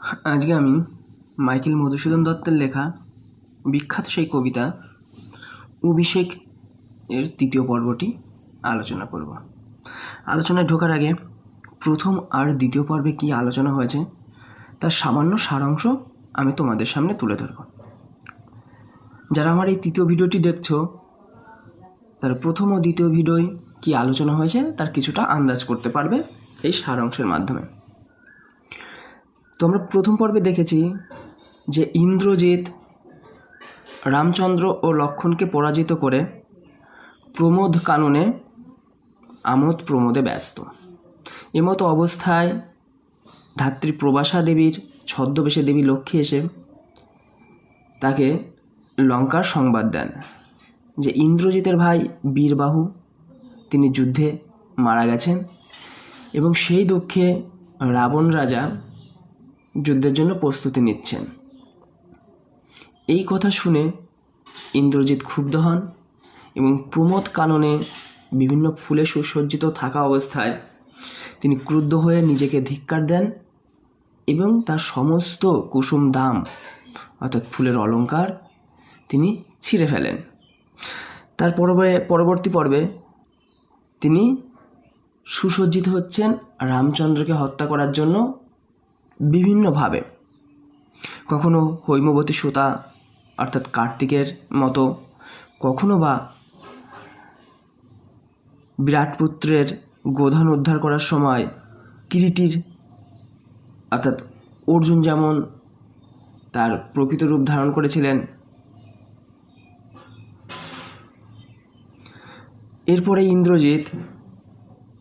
আজকে আমি মাইকেল মধুসূদন দত্তের লেখা বিখ্যাত সেই কবিতা অভিষেক এর তৃতীয় পর্বটি আলোচনা করব। আলোচনায় ঢোকার আগে প্রথম আর দ্বিতীয় পর্বে কী আলোচনা হয়েছে তার সামান্য সারাংশ আমি তোমাদের সামনে তুলে ধরব। যারা আমার এই তৃতীয় ভিডিওটি দেখছ, তার প্রথম ও দ্বিতীয় ভিডিওয় কী আলোচনা হয়েছে তার কিছুটা আন্দাজ করতে পারবে এই সারাংশের মাধ্যমে। তো আমরা প্রথম পর্বে দেখেছি যে ইন্দ্রজিৎ, রামচন্দ্র ও লক্ষণকে পরাজিত করে প্রমোদ কাননে আমোদ প্রমোদে ব্যস্ত। এমতো অবস্থায় ধাত্রী প্রবাসা দেবীর ছদ্মবেশে দেবী লক্ষ্মী এসে তাকে লঙ্কার সংবাদ দেন যে ইন্দ্রজিতের ভাই বীরবাহু, তিনি যুদ্ধে মারা গেছেন এবং সেই দুঃখে রাবণ রাজা যুদ্ধের জন্য প্রস্তুতি নিচ্ছেন। এই কথা শুনে ইন্দ্রজিৎ ক্ষুব্ধ হন এবং প্রমোদ কাননে বিভিন্ন ফুলে সুসজ্জিত থাকা অবস্থায় তিনি ক্রুদ্ধ হয়ে নিজেকে ধিক্কার দেন এবং তার সমস্ত কুসুম দাম, অর্থাৎ ফুলের অলংকার তিনি ছিঁড়ে ফেলেন। তার পরবে- পরবর্তী পর্বে তিনি সুসজ্জিত হচ্ছেন রামচন্দ্রকে হত্যা করার জন্য বিভিন্নভাবে। কখনো হৈমবতী সুতা, অর্থাৎ কার্তিকের মতো, কখনো বা বিরাট পুত্রের গোধন উদ্ধার করার সময় কিরিটির, অর্থাৎ অর্জুন যেমন তার প্রকৃত রূপ ধারণ করেছিলেন। এরপরে ইন্দ্রজিৎ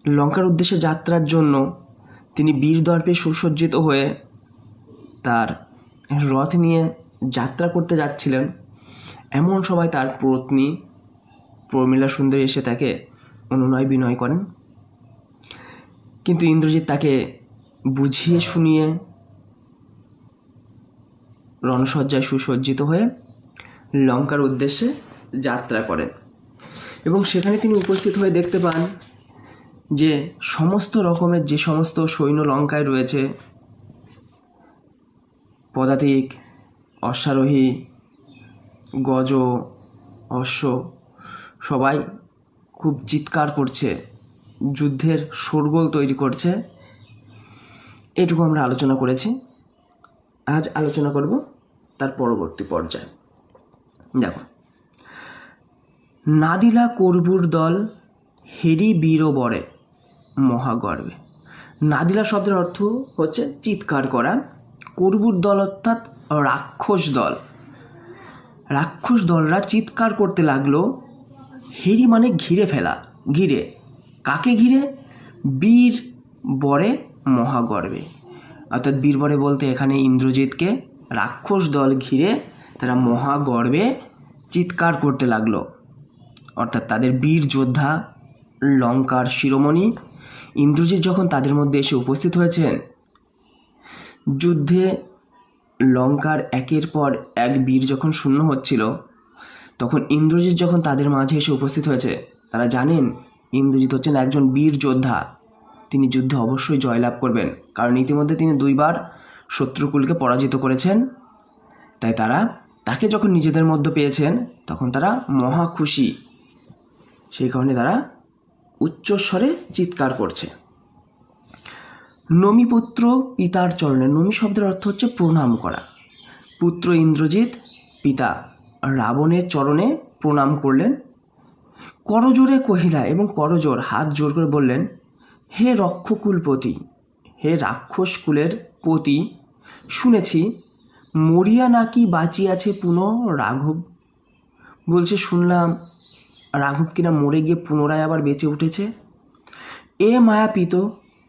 লঙ্কার উদ্দেশ্যে যাত্রার জন্য তিনি বীরদর্পে সুসজ্জিত হয়ে তার রথ নিয়ে যাত্রা করতে যাচ্ছিলেন। এমন সময় তার পত্নী প্রমীলা সুন্দরী এসে তাকে অনুনয় বিনয় করেন। কিন্তু ইন্দ্রজিৎ তাকে বুঝিয়ে শুনিয়ে রণসজ্জায় সুসজ্জিত হয়ে লঙ্কার উদ্দেশ্যে যাত্রা করেন। এবং সেখানে তিনি উপস্থিত হয়ে দেখতে পান যে সমস্ত রকমের যে সমস্ত সৈন্য লঙ্কায় রয়েছে, পদাতিক, অশ্বারোহী, গজ, অশ্ব, সবাই খুব চিৎকার করছে, যুদ্ধের শোরগোল তৈরি করছে। এটুকু আমরা আলোচনা করেছি। আজ আলোচনা করব তার পরবর্তী পর্যায়ে। দেখো। নাদিলা করবুর দল হেরি বীর বরে মহাগর্বে। নাদিলা শব্দের অর্থ হচ্ছে চিৎকার করা, করবুর দল অর্থাৎ রাক্ষস দল। রাক্ষস দলরা চিৎকার করতে লাগল, হেরি মানে ঘিরে ফেলা, ঘিরে। কাকে ঘিরে? বীর বরে মহাগর্বে। অর্থাৎ বীরবরে বলতে এখানে ইন্দ্রজিৎকে রাক্ষস দল ঘিরে তারা মহাগর্বে চিৎকার করতে লাগল। অর্থাৎ তাদের বীর যোদ্ধা লঙ্কার শিরোমণি ইন্দ্রজিৎ যখন তাদের মধ্যে এসে উপস্থিত হয়েছেন, যুদ্ধে লঙ্কার একের পর এক বীর যখন শূন্য হচ্ছিল, তখন ইন্দ্রজিৎ যখন তাদের মাঝে এসে উপস্থিত হয়েছে, তারা জানেন ইন্দ্রজিৎ হচ্ছেন একজন বীর যোদ্ধা। তিনি যুদ্ধে অবশ্যই জয়লাভ করবেন, কারণ ইতিমধ্যে তিনি দুইবার শত্রুকুলকে পরাজিত করেছেন। তাই তারা তাকে যখন নিজেদের মধ্যে পেয়েছেন, তখন তারা মহা খুশি। সেই কারণে তারা উচ্চস্বরে চিৎকার করছে। নমিপুত্র পিতার চরণে, নমি শব্দের অর্থ হচ্ছে প্রণাম করা। পুত্র ইন্দ্রজিৎ পিতা রাবণের চরণে প্রণাম করলেন। করজোরে কহিলা এবং করজোর হাত জোর করে বললেন, হে রক্ষকুলপতি, হে রাক্ষস কুলের পতি, শুনেছি মরিয়া নাকি বাঁচিয়াছে পুনঃ রাঘব? বলছে, শুনলাম রাঘব কিনা মরে গিয়ে পুনরায় আবার বেঁচে উঠেছে? এ মায়া পিত,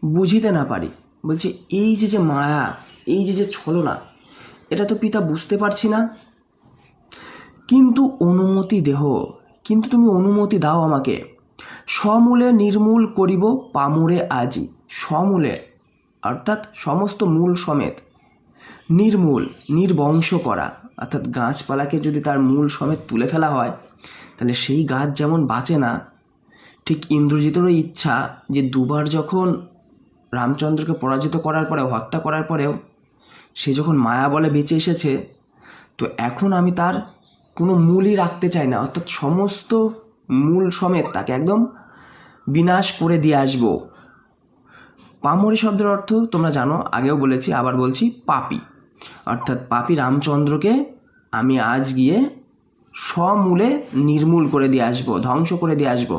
বুঝিতে না পারি। বলছে, এই যে যে মায়া, এই যে যে ছলনা, এটা তো পিতা বুঝতে পারছি না। কিন্তু অনুমতি দেহ, কিন্তু তুমি অনুমতি দাও আমাকে। সমূলে নির্মূল করিব পামুরে আজি, সমূলে, অর্থাৎ সমস্ত মূল সমেত। নির্মূল, নির্বংশ করা, অর্থাৎ গাছপালাকে যদি তার মূল সমেত তুলে ফেলা হয় তাহলে সেই গাছ যেমন বাঁচে না, ঠিক ইন্দ্রজিতেরও ইচ্ছা যে দুবার যখন রামচন্দ্রকে পরাজিত করার পরেও, হত্যা করার পরেও সে যখন মায়া বলে বেঁচে এসেছে, তো এখন আমি তার কোনো মূলই রাখতে চাই না। অর্থাৎ সমস্ত মূল সমেত তাকে একদম বিনাশ করে দিয়ে আসব। পামরি শব্দের অর্থ তোমরা জানো, আগেও বলেছি, আবার বলছি, পাপি। অর্থাৎ পাপি রামচন্দ্রকে আমি আজ গিয়ে সমূলে নির্মূল করে দিয়ে আসব, ধ্বংস করে দিয়ে আসব।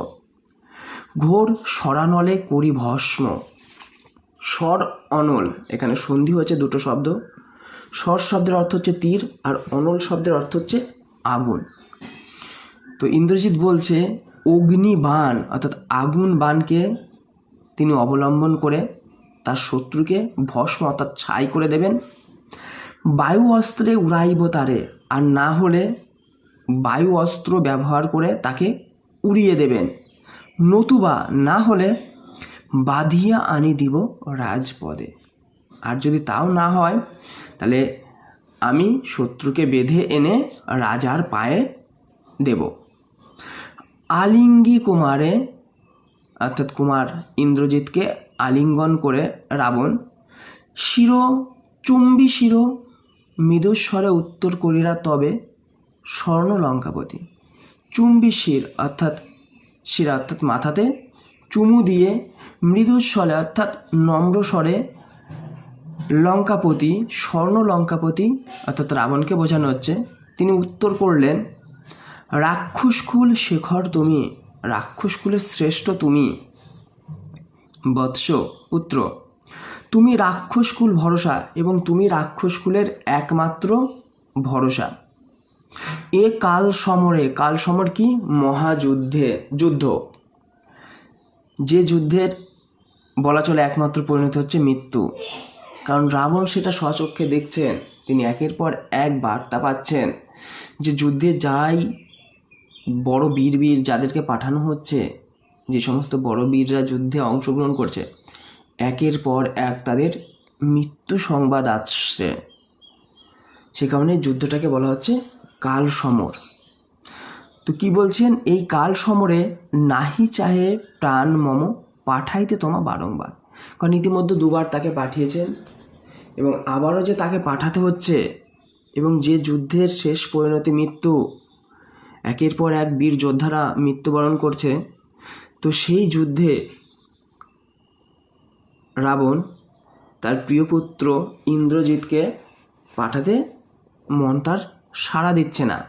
ঘোর সরানলে করি ভস্ম। স্বর অনল, এখানে সন্ধি হচ্ছে দুটো শব্দ। স্বর শব্দের অর্থ হচ্ছে তীর, আর অনল শব্দের অর্থ হচ্ছে আগুন। তো ইন্দ্রজিৎ বলছে অগ্নি বাণ অর্থাৎ আগুন বানকে তিনি অবলম্বন করে তার শত্রুকে ভস্ম, অর্থাৎ ছাই করে দেবেন। বায়ু অস্ত্রে উড়াইব তারে, আর না হলে বায়ু অস্ত্র ব্যবহার করে তাকে উড়িয়ে দেবেন। নতুবা না হলে বাঁধিয়া আনি দিব রাজপদে। আর যদি তাও না হয়, তাহলে আমি শত্রুকে বেঁধে এনে রাজার পায়ে দেব। আলিঙ্গি কুমারে, অর্থাৎ কুমার ইন্দ্রজিৎকে আলিঙ্গন করে রাবণ, শির, চুম্বি শির, মৃদস্বরে উত্তর করিরা তবে স্বর্ণ লঙ্কাপতি চুম্বি শির, অর্থাৎ শিরা অর্থাৎ মাথাতে, চুমু দিয়ে মৃদুস্বরে, অর্থাৎ নম্র স্বরে লঙ্কাপতি স্বর্ণ লঙ্কাপতি অর্থাৎ রাবণকে বোঝানো হচ্ছে। তিনি উত্তর করলেন রাক্ষসকুল শেখর তুমি রাক্ষসকুলের শ্রেষ্ঠ তুমি। বৎস, পুত্র, তুমি রাক্ষসকুল ভরসা এবং তুমি রাক্ষসকুলের একমাত্র ভরসা। এ কাল সমরে, কাল সমর কি? মহাযুদ্ধে, যুদ্ধ। যে যুদ্ধের বলা চলে একমাত্র পরিণত হচ্ছে মৃত্যু। কারণ রাবণ সেটা স্বচক্ষে দেখছেন, তিনি একের পর এক বার্তা পাচ্ছেন যে যুদ্ধে যাই বড় বীর বীর যাদেরকে পাঠানো হচ্ছে, যে সমস্ত বড় বীররা যুদ্ধে অংশগ্রহণ করছে, একের পর এক তাদের মৃত্যু সংবাদ আসছে। সে কারণে যুদ্ধটাকে বলা হচ্ছে কাল সমর তো কি বলছেন? এই কাল সমরে নাহি চাহে প্রাণ মম পাঠাইতে তোমা বারংবার। কারণ ইতিমধ্যে দুবার তাকে পাঠিয়েছেন এবং আবারও যে তাকে পাঠাতে হচ্ছে এবং যে যুদ্ধের শেষ পরিণতি মৃত্যু, একের পর এক বীর যোদ্ধারা মৃত্যুবরণ করছে, তো সেই যুদ্ধে রাবণ তার প্রিয় পুত্র ইন্দ্রজিৎকে পাঠাতে মন তার সাড়া দিচ্ছে না।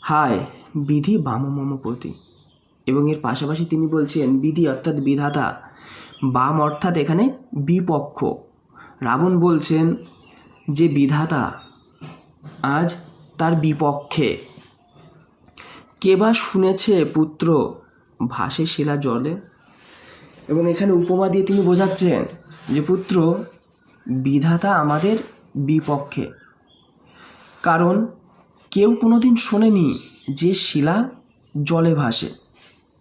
হায়, বিধি বাম মম প্রতি। এবং এর পাশাপাশি তিনি বলছেন, বিধি অর্থাৎ বিধাতা। বাম অর্থাৎ এখানে বিপক্ষ। রাবণ বলছেন যে বিধাতা আজ তার বিপক্ষে। কে বা শুনেছে পুত্র ভাসে শিলা জলে? এবং এখানে উপমা দিয়ে তিনি বোঝাচ্ছেন যে পুত্র, বিধাতা আমাদের বিপক্ষে। কারণ কেউ কোনোদিন শোনেনি যে শিলা জলে ভাসে।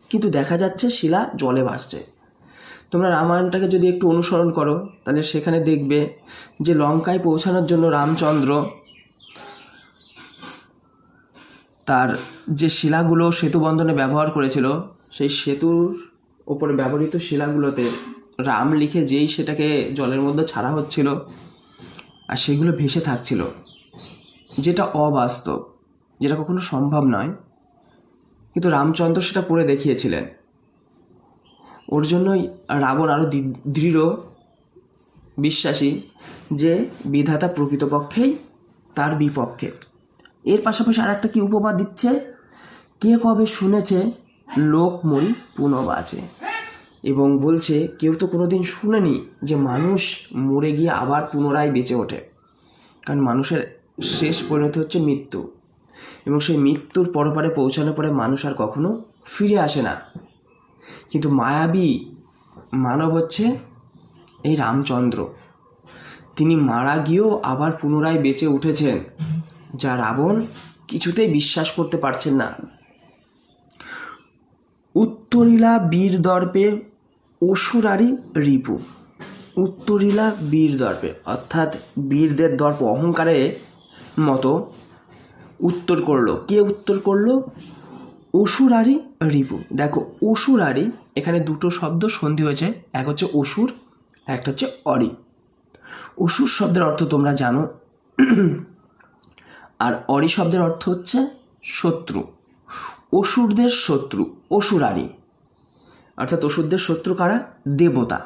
কিন্তু দেখা যাচ্ছে শিলা জলে ভাসছে। তোমরা রামায়ণটাকে যদি একটু অনুসরণ করো, তাহলে সেখানে দেখবে যে লঙ্কায় পৌঁছানোর জন্য রামচন্দ্র তার যে শিলাগুলো সেতু বন্ধনে ব্যবহার করেছিল, সেই সেতুর ওপরে ব্যবহৃত শিলাগুলোতে রাম লিখে যেই সেটাকে জলের মধ্যে ছাড়া হচ্ছিল আর সেগুলো ভেসে থাকছিল। যেটা অবাস্তব, যেটা কখনো সম্ভব নয়। কিন্তু রামচন্দ্র সেটা করে দেখিয়েছিলেন। ওর জন্যই রাবণ আরও দৃঢ়, বিশ্বাসী যে বিধাতা প্রকৃতপক্ষেই তার বিপক্ষে। এর পাশাপাশি আর একটা কি উপমা দিচ্ছে? কে কবে শুনেছে লোক মরি পুনঃবাচে? এবং বলছে, কেউ তো কোনোদিন শুনেনি যে মানুষ মরে গিয়ে আবার পুনরায় বেঁচে ওঠে। কারণ মানুষের শেষ পরিণতি হচ্ছে মৃত্যু। এবং সেই মৃত্যুর পরপারে পৌঁছানোর পরে মানুষ আর কখনো ফিরে আসে না। কিন্তু মায়াবী মানব হচ্ছে এই রামচন্দ্র। তিনি মারা গিয়েও আবার পুনরায় বেঁচে উঠেছেন, যা রাবণ কিছুতেই বিশ্বাস করতে পারছেন না। উত্তরিলা বীর দর্পে অসুরারি রিপু। উত্তরিলা বীর দর্পে, অর্থাৎ বীরদের দর্প, অহংকারে মতো উত্তর করল। কে উত্তর করল? অসুরারি রিপু। দেখো, অসুরারি, এখানে দুটো শব্দ সন্ধি হয়েছে। এক হচ্ছে অসুর, একটা হচ্ছে অরি। অসুর শব্দের অর্থ তোমরা জানো। আর অরি শব্দের অর্থ হচ্ছে শত্রু। অসুরদের শত্রু, অসুরারি। অর্থাৎ অসুরদের শত্রু কারা? দেবতা।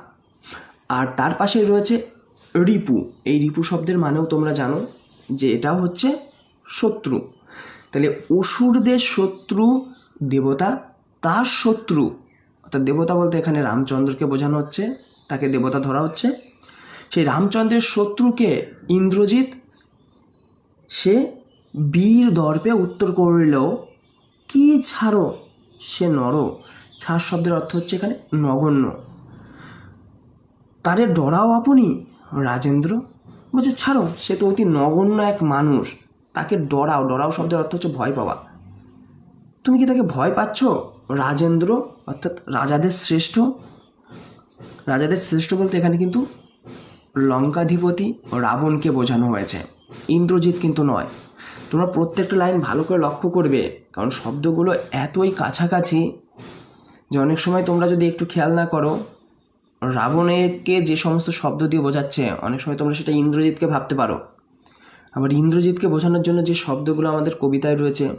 আর তার পাশে রয়েছে রিপু। এই রিপু শব্দের মানেও তোমরা জানো যে এটাও হচ্ছে শত্রু। তাহলে অসুরদের শত্রু দেবতা, তার শত্রু, অর্থাৎ দেবতা বলতে এখানে রামচন্দ্রকে বোঝানো হচ্ছে, তাকে দেবতা ধরা হচ্ছে। সেই রামচন্দ্রের শত্রুকে ইন্দ্রজিৎ, সে বীর দর্পে উত্তর করলেও, কি ছাড়ো সে নর। ছাড় শব্দের অর্থ হচ্ছে এখানে নগণ্য। তারে ডরাও আপনি, রাজেন্দ্র। বলছে, ছাড়ো, সে তো অতি নগণ্য এক মানুষ। তাকে ডরাও ডরাও শব্দের অর্থ হচ্ছে ভয় পাওয়া। তুমি কি তাকে ভয় পাচ্ছ? রাজেন্দ্র, অর্থাৎ রাজাদের শ্রেষ্ঠ। রাজাদের শ্রেষ্ঠ বলতে এখানে কিন্তু লঙ্কাধিপতি রাবণকে বোঝানো হয়েছে। ইন্দ্রজিৎ কিন্তু নয়। তোমরা প্রত্যেকটা লাইন ভালো করে লক্ষ্য করবে, কারণ শব্দগুলো এতই কাছাকাছি যে অনেক সময় তোমরা যদি একটু খেয়াল না করো রাবণেরকে যে সমস্ত শব্দ দিয়ে বোঝাচ্ছে, অনেক সময় তোমরা সেটা ইন্দ্রজিৎকে ভাবতে পারো। আবার ইন্দ্রজিৎকে বোঝানোর জন্য যে শব্দগুলো আমাদের কবিতায় রয়েছে,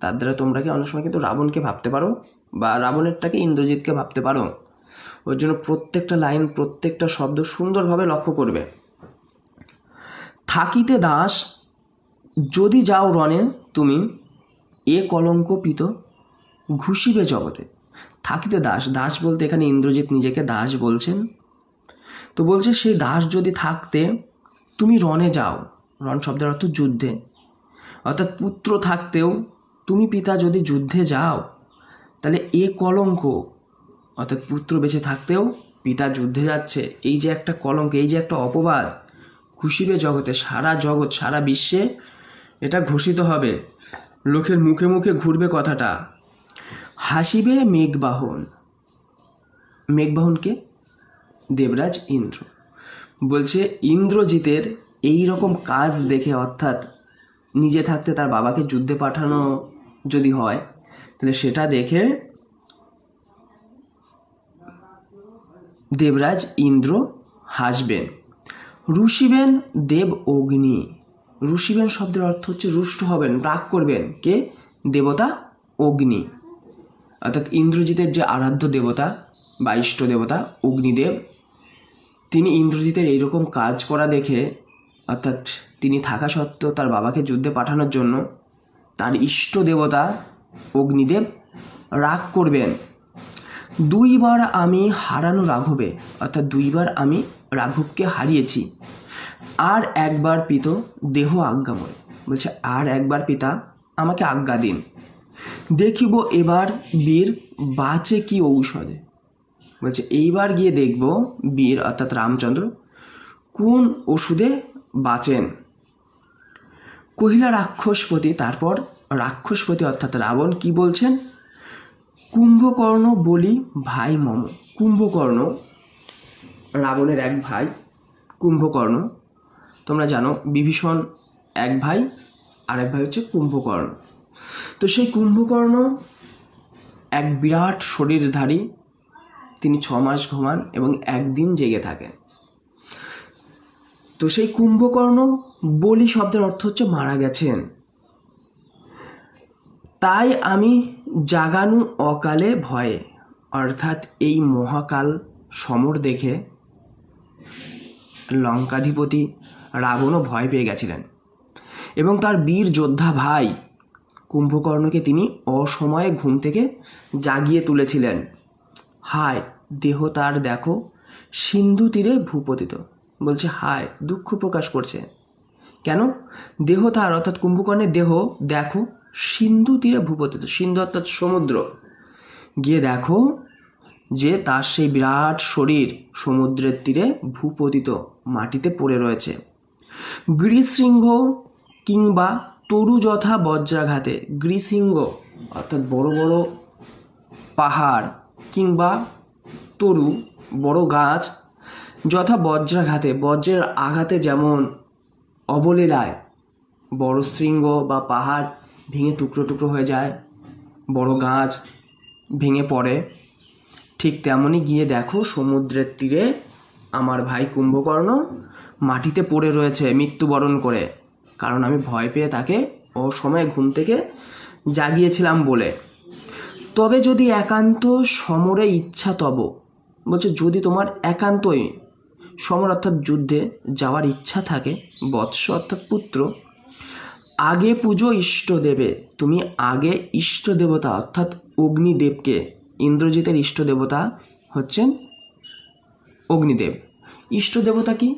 তার দ্বারা তোমরা কি অনেক সময় কিন্তু রাবণকে ভাবতে পারো বা রাবণেরটাকে ইন্দ্রজিৎকে ভাবতে পারো। ওর জন্য প্রত্যেকটা লাইন, প্রত্যেকটা শব্দ সুন্দরভাবে লক্ষ্য করবে। থাকিতে দাস, যদি যাও রণে তুমি, এ কলঙ্ক পিত ঘুষিবে জগতে। থাকিতে দাস দাস বলতে এখানে ইন্দ্রজিৎ নিজেকে দাস বলছেন। তো বলছে, সেই দাস যদি থাকতে, তুমি রণে যাও। রণ শব্দের অর্থ যুদ্ধে। অর্থাৎ পুত্র থাকতেও তুমি পিতা যদি যুদ্ধে যাও, তাহলে এ কলঙ্ক, অর্থাৎ পুত্র বেঁচে থাকতেও পিতা যুদ্ধে যাচ্ছে। এই যে একটা কলঙ্ক, এই যে একটা অপবাদ, খুশিবে জগতে, সারা জগৎ, সারা বিশ্বে এটা ঘোষিত হবে। লোকের মুখে মুখে ঘুরবে কথাটা। হাসিবে মেঘবাহন। মেঘবাহনকে দেবরাজ ইন্দ্র। বলছে, ইন্দ্রজিতের এই রকম কাজ দেখে অর্থাৎ নিজে থাকতে তার বাবাকে যুদ্ধে পাঠানো যদি হয়, তাহলে সেটা দেখে দেবরাজ ইন্দ্র হাসবেন। রুষিবেন দেব অগ্নি। রুষিবেন শব্দের অর্থ হচ্ছে রুষ্ট হবেন, রাগ করবেন। কে? দেবতা অগ্নি। অর্থাৎ ইন্দ্রজিতের যে আরাধ্য দেবতা বা ইষ্ট দেবতা, অগ্নিদেব, তিনি ইন্দ্রজিতের এইরকম কাজ করা দেখে, অর্থাৎ তিনি থাকা সত্ত্বেও তার বাবাকে যুদ্ধে পাঠানোর জন্য তার ইষ্ট দেবতা, অগ্নিদেব রাগ করবেন। দুইবার আমি হারানো রাঘবে, অর্থাৎ দুইবার আমি রাঘবকে হারিয়েছি। আর একবার পিত দেহ আজ্ঞাময় বলছে, আর একবার পিতা আমাকে আজ্ঞা দিন। দেখিব এবার বীর বাঁচে কি ঔষধে। বলছে, এইবার গিয়ে দেখব বীর, অর্থাৎ রামচন্দ্র, কোন ওষুধে বাঁচেন। কহিলা রাক্ষসপতি, তারপর রাক্ষসপতি, অর্থাৎ রাবণ, কি বলছেন? কুম্ভকর্ণ বলি ভাই মম, কুম্ভকর্ণ, রাবণের এক ভাই, কুম্ভকর্ণ। তোমরা জানো, বিভীষণ এক ভাই আর এক ভাই হচ্ছে কুম্ভকর্ণ। তো সেই কুম্ভকর্ণ এক বিরাট শরীরধারী, তিনি ছ মাস ঘুমান এবং একদিন জেগে থাকেন। তো সেই কুম্ভকর্ণ বলি শব্দের অর্থ হচ্ছে মারা গেছেন। তাই আমি জাগানু অকালে ভয়ে, অর্থাৎ এই মহাকাল সমর দেখে লঙ্কাধিপতি রাবণও ভয় পেয়ে গেছিলেন। এবং তার বীর যোদ্ধা ভাই কুম্ভকর্ণকে তিনি অসময়ে ঘুম থেকে জাগিয়ে তুলেছিলেন। হায়, দেহ তার দেখো, সিন্ধু তীরে ভূপতিত। বলছে, হায়, দুঃখ প্রকাশ করছে। কেন? দেহ তার, অর্থাৎ কুম্ভকর্ণের দেহ, দেখো, সিন্ধু তীরে ভূপতিত। সিন্ধু অর্থাৎ সমুদ্র। গিয়ে দেখো যে তার সেই বিরাট শরীর সমুদ্রের তীরে ভূপতিত মাটিতে পড়ে রয়েছে। গ্রীশৃঙ্গ কিংবা তরু যথা বজ্রাঘাতে গ্রীশৃঙ্গ অর্থাৎ বড় বড় পাহাড় কিংবা তরু বড় গাছ, যথা বজ্রাঘাতে, বজ্রের আঘাতে যেমন অবলীলায় বড় শৃঙ্গ বা পাহাড় ভেঙে টুকরো টুকরো হয়ে যায়, বড় গাছ ভেঙে পড়ে, ঠিক তেমনই গিয়ে দেখো সমুদ্রের তীরে আমার ভাই কুম্ভকর্ণ মাটিতে পড়ে রয়েছে মৃত্যুবরণ করে। কারণ আমি ভয় পেয়ে তাকে অসময়ে ঘুম থেকে জাগিয়েছিলাম বলে। তবে যদি একান্ত সমরে ইচ্ছা তব, বলছে যদি তোমার একান্তই সমর অর্থাৎ যুদ্ধে যাওয়ার ইচ্ছা থাকে, বৎস অর্থাৎ পুত্র, আগে পুজো ইষ্ট দেবে, তুমি আগে ইষ্ট দেবতা অর্থাৎ অগ্নিদেবকে, ইন্দ্রজিতের ইষ্ট দেবতা হচ্ছেন অগ্নিদেব। ইষ্ট দেবতা কি?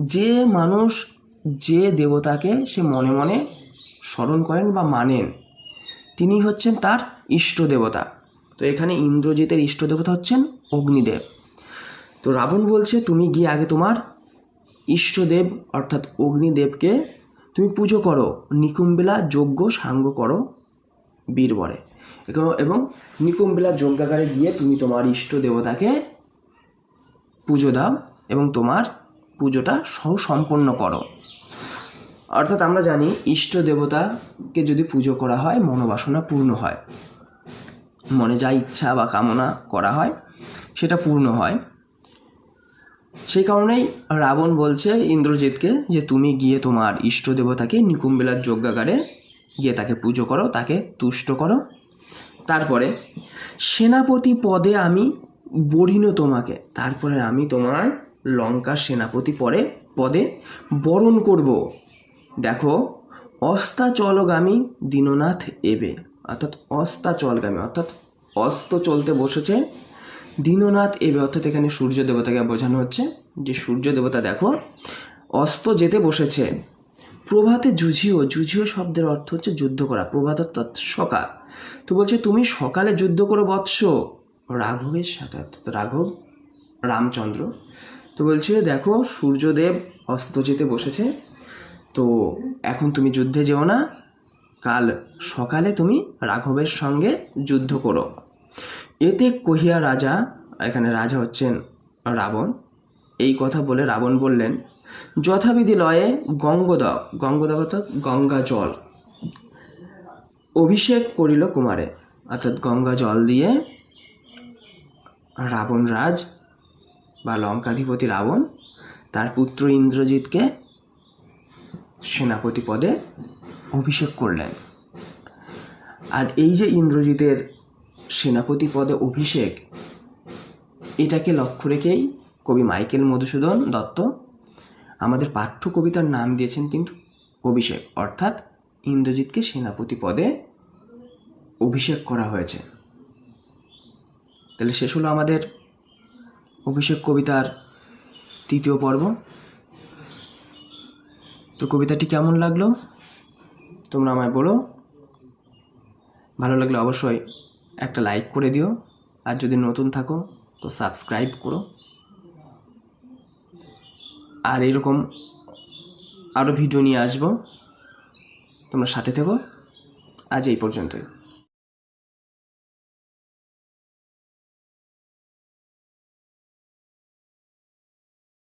যে মানুষ যে দেবতাকে সে মনে মনে স্মরণ করেন বা মানেন, তিনি হচ্ছেন তার ইষ্ট দেবতা। তো এখানে ইন্দ্রজিতের ইষ্ট দেবতা হচ্ছেন অগ্নিদেব। তো রাবণ বলছে, তুমি গিয়ে আগে তোমার ইষ্টদেব অর্থাৎ অগ্নিদেবকে তুমি পুজো করো, নিকুম্বেলা যজ্ঞ সাঙ্গ করো বীরবরে। এবং- নিকুম্বেলা যজ্ঞাগারে গিয়ে তুমি তোমার ইষ্ট দেবতাকে পুজো দাও এবং তোমার পুজোটা সহ সম্পন্ন করো। অর্থাৎ আমরা জানি ইষ্ট দেবতাকে যদি পুজো করা হয়, মনোবাসনা পূর্ণ হয়। মনে যা ইচ্ছা বা কামনা করা হয়, সেটা পূর্ণ হয়। সেই কারণেই রাবণ বলছে ইন্দ্রজিৎকে যে তুমি গিয়ে তোমার ইষ্ট দেবতাকে নিকুম্বেলার যজ্ঞাগারে গিয়ে তাকে পুজো করো, তাকে তুষ্ট করো। তারপরে, সেনাপতি পদে আমি বরিণ তোমাকে, তারপরে আমি তোমার লঙ্কার সেনাপতি পরে, পদে বরণ করব। দেখো, অস্তাচলগামী দীননাথ এবে, অর্থাৎ অস্তাচলগামী, অর্থাৎ অস্ত চলতে বসেছে দীননাথ এবে, অর্থাৎ এখানে সূর্য দেবতাকে বোঝানো হচ্ছে। যে সূর্য দেবতা দেখো, অস্ত যেতে বসেছে। প্রভাতে যুঝিও যুঝিও শব্দের অর্থ হচ্ছে যুদ্ধ করা, প্রভাত অর্থাৎ সকাল। তো বলছে, তুমি সকালে যুদ্ধ করো বৎস। রাঘবের সাথে, অর্থাৎ রাঘব, রামচন্দ্র। তো বলছে, দেখো, সূর্যদেব অস্ত যেতে বসেছে। তো এখন তুমি যুদ্ধে যেও না। কাল সকালে তুমি রাঘবের সঙ্গে যুদ্ধ করো। এতে কহিয়া রাজা, এখানে রাজা হচ্ছেন রাবণ, এই কথা বলে রাবণ বললেন, যথাবিধি লয়ে গঙ্গদক অর্থাৎ গঙ্গা জল অভিষেক করিল কুমারে। অর্থাৎ গঙ্গা জল দিয়ে রাবণ রাজ বা লঙ্কাধিপতি রাবণ, তার পুত্র ইন্দ্রজিৎকে সেনাপতি পদে অভিষেক করলেন। আর এই যে ইন্দ্রজিতের সেনাপতি পদে অভিষেক, এটাকে লক্ষ্য রেখেই কবি মাইকেল মধুসূদন দত্ত আমাদের পাঠ্য কবিতার নাম দিয়েছেন কিন্তু অভিষেক, অর্থাৎ ইন্দ্রজিৎকে সেনাপতি পদে অভিষেক করা হয়েছে। তাহলে শেষ হলো আমাদের অভিষেক কবিতার তৃতীয় পর্ব। তো কবিতাটি কেমন লাগল? তোমরা আমায় বলো। ভালো লাগলে অবশ্যই একটা লাইক করে দিও। আর যদি নতুন থাকো, তো সাবস্ক্রাইব করো। আর এরকম আরও ভিডিও নিয়ে আসব। তোমরা সাথে থেকো। আজ এই পর্যন্তই।